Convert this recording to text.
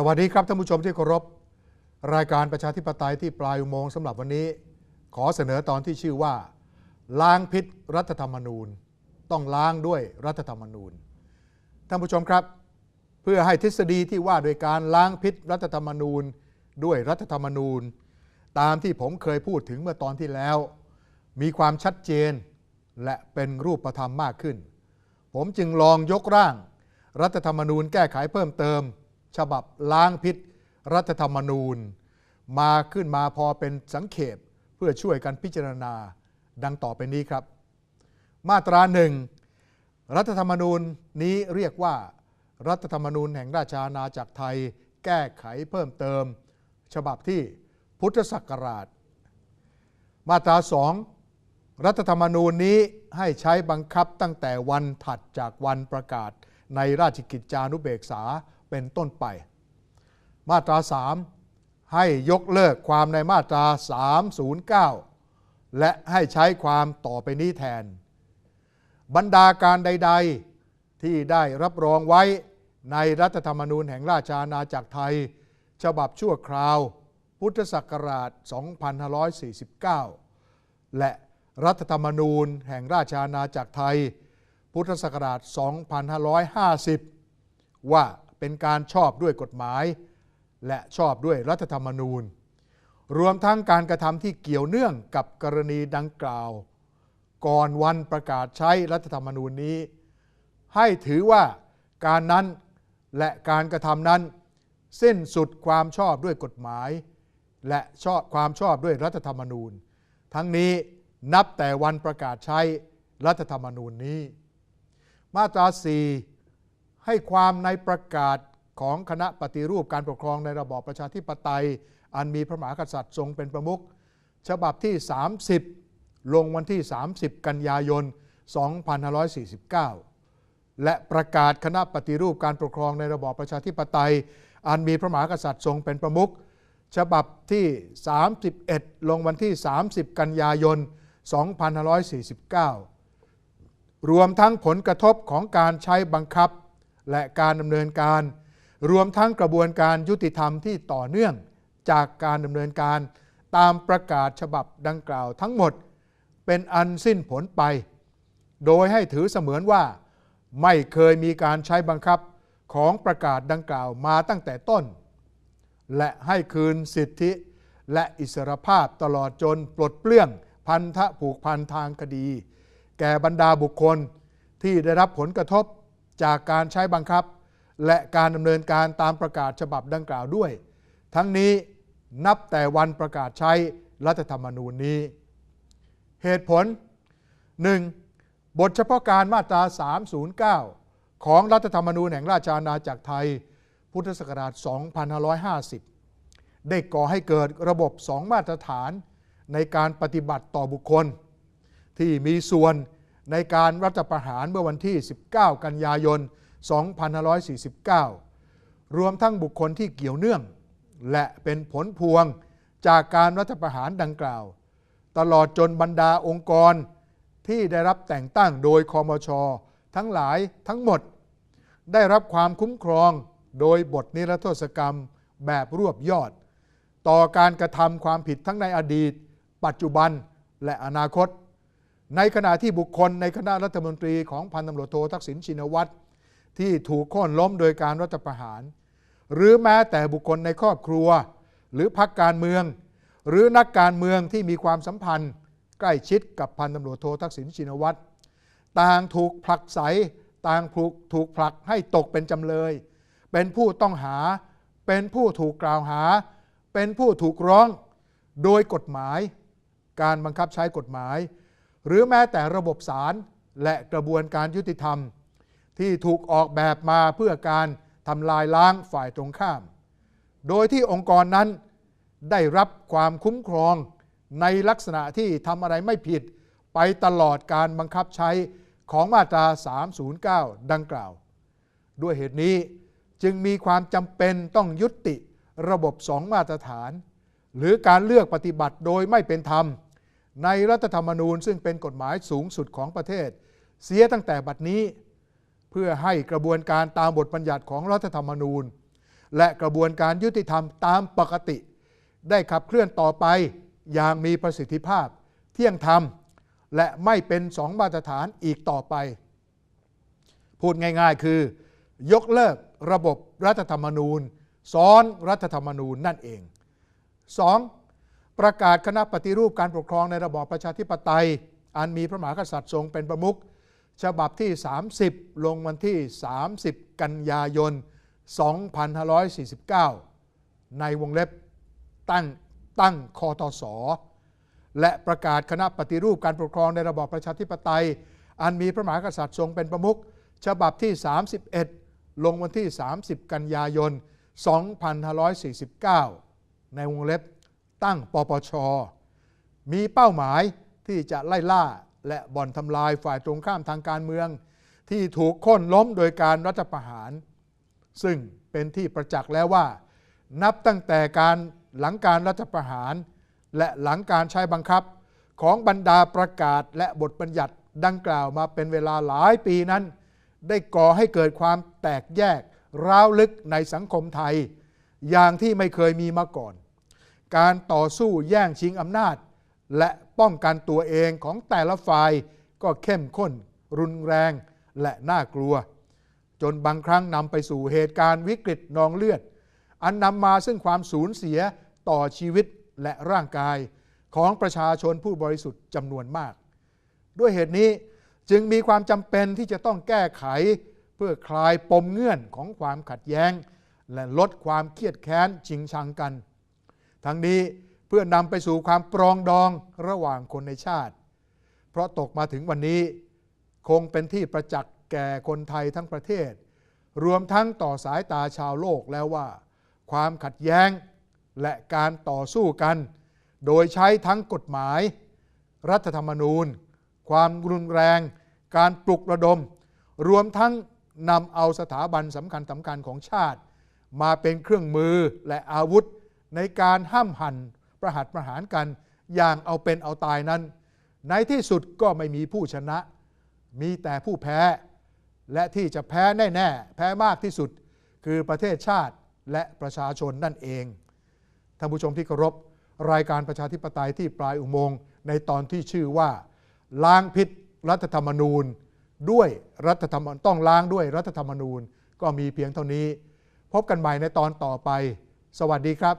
สวัสดีครับท่านผู้ชมที่เคารพ รายการประชาธิปไตยที่ปลายอุโมงค์สำหรับวันนี้ ขอเสนอตอนที่ชื่อว่า ล้างพิษรัฐธรรมนูญ ต้องล้างด้วยรัฐธรรมนูญท่านผู้ชมครับ เพื่อให้ทฤษฎีที่ว่าโดยการล้างพิษรัฐธรรมนูญ ด้วยรัฐธรรมนูญ ตามที่ผมเคยพูดถึงเมื่อตอนที่แล้ว มีความชัดเจนและเป็นรูปธรรมมากขึ้น ผมจึงลองยกร่าง รัฐธรรมนูญแก้ไขเพิ่มเติม ฉบับล้างพิษ รัฐธรรมนูญ มาขึ้นมาพอเป็นสังเขปเพื่อช่วยกันพิจารณาดังต่อไปนี้ครับ มาตราหนึ่งรัฐธรรมนูญนี้เรียกว่า รัฐธรรมนูญแห่งราชอาณาจักรไทย แก้ไขเพิ่มเติม ฉบับที่พุทธศักราช มาตราสองรัฐธรรมนูญนี้ให้ใช้บังคับตั้งแต่วันถัดจากวันประกาศในราชกิจจานุเบกษา เป็นต้นไป มาตรา 3 ให้ยกเลิกความในมาตรา 309 และให้ใช้ความต่อไปนี้แทน บรรดาการใด ๆ ที่ได้รับรองไว้ในรัฐธรรมนูญแห่งราชอาณาจักรไทย ฉบับชั่วคราว พุทธศักราช 2549 และรัฐธรรมนูญแห่งราชอาณาจักรไทย พุทธศักราช 2550 ว่า เป็นการชอบด้วยกฎหมาย และชอบด้วยรัฐธรรมนูญ รวมทั้งการกระทำที่เกี่ยวเนื่องกับกรณีดังกล่าว ก่อนวันประกาศใช้รัฐธรรมนูญนี้ ให้ถือว่าการนั้นและการกระทำนั้น สิ้นสุดความชอบด้วยกฎหมาย และชอบความชอบด้วยรัฐธรรมนูญ ทั้งนี้นับแต่วันประกาศใช้รัฐธรรมนูญนี้ มาตรา4 ให้ความในประกาศของคณะปฏิรูปการปกครองในระบอบประชาธิปไตย อันมีพระมหากษัตริย์ทรงเป็นประมุขฉบับที่ 30 ลงวันที่ 30 กันยายน 2549 และประกาศคณะปฏิรูปการปกครองในระบอบประชาธิปไตย อันมีพระมหากษัตริย์ทรงเป็นประมุขฉบับที่ 31 ลงวันที่ 30 กันยายน 2549 รวมทั้งผลกระทบของการใช้บังคับ และการดำเนินการ รวมทั้งกระบวนการยุติธรรมที่ต่อเนื่องจากการดำเนินการตามประกาศฉบับดังกล่าวทั้งหมด เป็นอันสิ้นผลไป โดยให้ถือเสมือนว่า ไม่เคยมีการใช้บังคับของประกาศดังกล่าวมาตั้งแต่ต้น และให้คืนสิทธิและอิสรภาพตลอดจนปลดเปลื้องพันธะผูกพันทางคดี แก่บรรดาบุคคลที่ได้รับผลกระทบ จากการใช้บังคับ และการดำเนินการตามประกาศฉบับดังกล่าวด้วย ทั้งนี้นับแต่วันประกาศใช้รัฐธรรมนูญนี้ เหตุผล 1. บทเฉพาะการมาตรา 309 ของรัฐธรรมนูญแห่งราชอาณาจักรไทย พุทธศักราช 2550 ได้ก่อให้เกิดระบบสองมาตรฐานในการปฏิบัติต่อบุคคล ที่มีส่วน ในการรัฐประหารเมื่อวันที่ 19 กันยายน 2549 รวมทั้งบุคคลที่เกี่ยวเนื่อง และเป็นผลพวงจากการรัฐประหารดังกล่าว ตลอดจนบรรดาองค์กรที่ได้รับแต่งตั้งโดยคอมช ทั้งหลายทั้งหมด ได้รับความคุ้มครองโดยบทนิรโทษกรรมแบบรวบยอด ต่อการกระทำความผิดทั้งในอดีต ปัจจุบันและอนาคต ในขณะที่บุคคลในคณะรัฐมนตรีของพันตำรวจโททักษิณชินวัตร ที่ถูกโค่นล้มโดยการรัฐประหาร หรือแม้แต่บุคคลในครอบครัว หรือพรรคการเมือง หรือนักการเมืองที่มีความสัมพันธ์ ใกล้ชิดกับพันตำรวจโททักษิณชินวัตรต่างถูกผลักไสต่างถูกถูกผลักให้ตกเป็นจำเลย เป็นผู้ต้องหา เป็นผู้ถูกกล่าวหา เป็นผู้ถูกร้อง โดยกฎหมาย การบังคับใช้กฎหมาย หรือแม้แต่ระบบศาลและกระบวนการยุติธรรม ที่ถูกออกแบบมาเพื่อการทำลายล้างฝ่ายตรงข้าม โดยที่องค์กรนั้นได้รับความคุ้มครองในลักษณะที่ทำอะไรไม่ผิดไปตลอดการบังคับใช้ของมาตรา 309 ดังกล่าว ด้วยเหตุนี้จึงมีความจำเป็นต้องยุติระบบสองมาตรฐาน หรือการเลือกปฏิบัติโดยไม่เป็นธรรม ในรัฐธรรมนูญซึ่งเป็นกฎหมายสูงสุดของประเทศ เสียตั้งแต่บัดนี้ เพื่อให้กระบวนการตามบทบัญญัติของรัฐธรรมนูญ และกระบวนการยุติธรรมตามปกติ ได้ขับเคลื่อนต่อไปอย่างมีประสิทธิภาพ เที่ยงธรรม และไม่เป็นสองมาตรฐานอีกต่อไป พูดง่ายๆคือ ยกเลิกระบบรัฐธรรมนูญ ซ้อนรัฐธรรมนูญนั่นเอง 2. ประกาศคณะปฏิรูปการปกครองในระบอบประชาธิปไตย อันมีพระมหากษัตริย์ทรงเป็นประมุขฉบับที่ 30 ลงวันที่ 30 กันยายน 2549 ในวงเล็บตั้งตั้งคอตสและประกาศคณะปฏิรูปการปกครองในระบอบประชาธิปไตย อันมีพระมหากษัตริย์ทรงเป็นประมุขฉบับที่ 31 ลงวันที่ 30 กันยายน 2549 ในวงเล็บ ตั้งปปช มีเป้าหมายที่จะไล่ล่าและบ่อนทำลายฝ่ายตรงข้ามทางการเมือง ที่ถูกค่นล้มโดยการรัฐประหาร ซึ่งเป็นที่ประจักษ์แล้วว่า นับตั้งแต่การหลังการรัฐประหาร และหลังการใช้บังคับของบรรดาประกาศและบทบัญญัติดังกล่าวมาเป็นเวลาหลายปีนั้น ได้ก่อให้เกิดความแตกแยกร้าวลึกในสังคมไทย อย่างที่ไม่เคยมีมาก่อน การต่อสู้แย่งชิงอำนาจ และป้องกันตัวเองของแต่ละฝ่ายก็เข้มข้น รุนแรงและน่ากลัว จนบางครั้งนำไปสู่เหตุการณ์วิกฤตนองเลือด อันนำมาซึ่งความสูญเสียต่อชีวิตและร่างกายของประชาชนผู้บริสุทธิ์จำนวนมาก ด้วยเหตุนี้จึงมีความจำเป็นที่จะต้องแก้ไข เพื่อคลายปมเงื่อนของความขัดแย้ง และลดความเครียดแค้นชิงชังกัน ทั้งนี้เพื่อนำไปสู่ความปรองดองระหว่างคนในชาติ เพราะตกมาถึงวันนี้คงเป็นที่ประจักษ์แก่คนไทยทั้งประเทศ รวมทั้งต่อสายตาชาวโลกแล้วว่า ความขัดแย้งและการต่อสู้กัน โดยใช้ทั้งกฎหมาย รัฐธรรมนูญ ความรุนแรง การปลุกระดม รวมทั้งนำเอาสถาบันสำคัญสำคัญของชาติ มาเป็นเครื่องมือและอาวุธ ในการห้ามหันประหัตประหารกันอย่างเอาเป็นเอาตายนั้น ในที่สุดก็ไม่มีผู้ชนะ มีแต่ผู้แพ้ และที่จะแพ้แน่ๆแพ้มากที่สุด คือประเทศชาติและประชาชนนั่นเองท่านผู้ชมที่เคารพรายการประชาธิปไตยที่ปลายอุโมงค์ในตอนที่ชื่อว่า ล้างพิษรัฐธรรมนูญ ด้วยรัฐธรรมต้องล้างด้วยรัฐธรรมนูญ ก็มีเพียงเท่านี้ พบกันใหม่ในตอนต่อไป สวัสดีครับ